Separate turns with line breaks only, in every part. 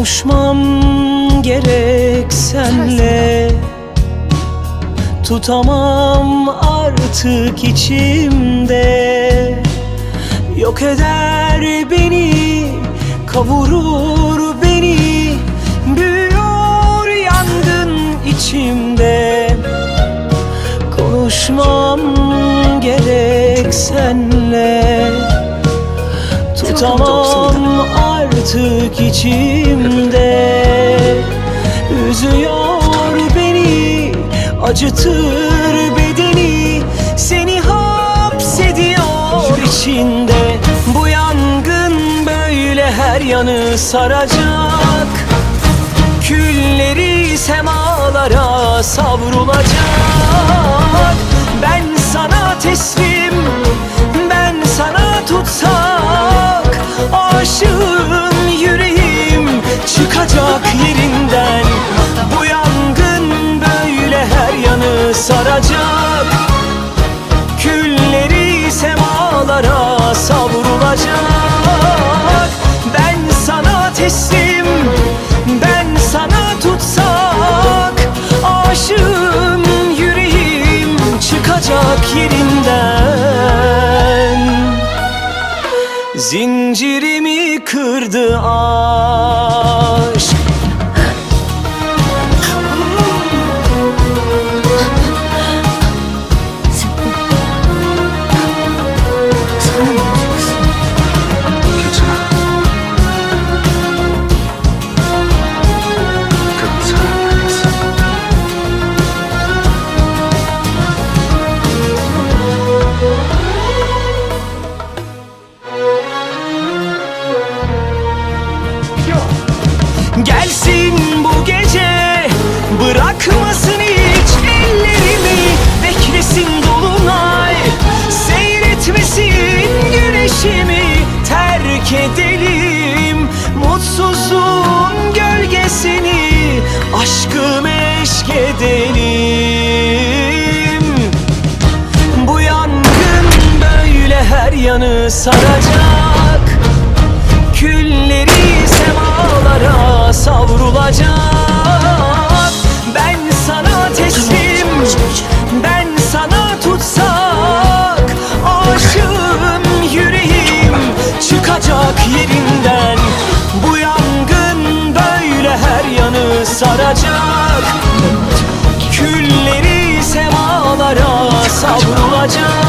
Konuşmam gerek senle. Tutamam artık içimde. Yok eder beni Kavurur beni. Büyüyor yangın içimde. Konuşmam gerek senle. Tutamam artık içimde. Üzüyor beni Acıtır bedeni. Seni hapsediyor içinde. Bu yangın böyle her yanı saracak. Külleri semalara savrulacak saracak. Külleri semalara savrulacak. Ben sana teslim, ben sana tutsak. Aşığım yüreğim çıkacak yerinden. Zincirimi kırdı aşk Bırakmasın hiç ellerimi Beklesin dolunay. Seyretmesin güneşimi Terk edelim. Mutsuzluğun gölgesini Aşkı meşk edelim. Bu yangın böyle her yanı saracak tutsak Aşığım yüreğim çıkacak yerinden. Bu yangın böyle her yanı saracak. Külleri semalara savrulacak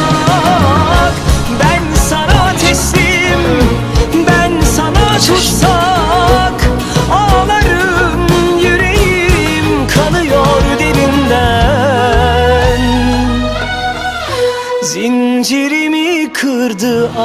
Zincirimi kırdı aşk